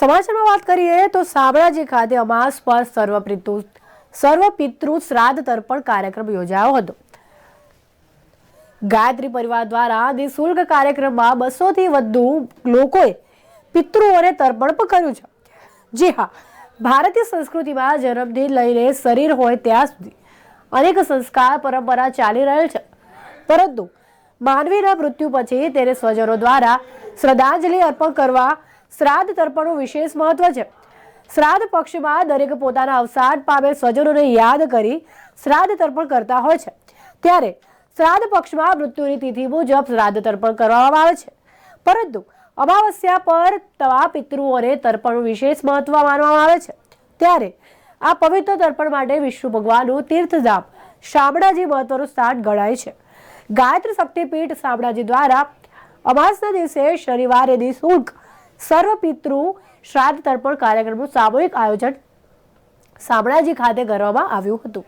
સમાચારમાં વાત કરીએ તો શામળાજી ખાતે અમાસ પર સર્વપિતૃ સર્વપિતૃ શ્રાદ્ધ તર્પણ કાર્યક્રમ યોજાયો હતો. ગાયત્રી પરિવાર દ્વારા નિઃશુલ્ક કાર્યક્રમમાં બસોથી વધુ લોકોએ પિતૃઓને તર્પણ પણ કર્યું છે. જી હા, ભારતીય સંસ્કૃતિમાં જન્મથી લઈને શરીર હોય ત્યાં સુધી અનેક સંસ્કાર પરંપરા ચાલી રહેલ છે. પરંતુ માનવીના મૃત્યુ પછી તેને સ્વજનો દ્વારા શ્રદ્ધાંજલિ અર્પણ કરવા શ્રાદ્ધ તર્પણનું વિશેષ મહત્વ છે. શ્રાદ્ધ પક્ષમાં દરેક પોતાના અવસાન પામેલ સ્વજનોને યાદ કરી શ્રાદ્ધ તર્પણ કરતા હોય છે. ત્યારે શ્રાદ્ધ પક્ષમાં મૃત્યુની તિથિ મુજબ શ્રાદ્ધ તર્પણ કરવામાં આવે છે. પરંતુ અમાવસ્યા પર તવા પિતૃઓને તર્પણનું વિશેષ મહત્વ માનવામાં આવે છે. ત્યારે આ પવિત્ર તર્પણ માટે વિષ્ણુ ભગવાનનું તીર્થધામ શામળાજી મહત્વનું સ્થાન ગણાય છે. ગાયત્રી શક્તિપીઠ શામળાજી દ્વારા અમાસના દિવસે શનિવારે નિઃશુલ્ક સર્વ પિતૃ શ્રાદ્ધ તર્પણ કાર્યક્રમનું સામૂહિક આયોજન શામળાજી ખાતે કરવામાં આવ્યું હતું.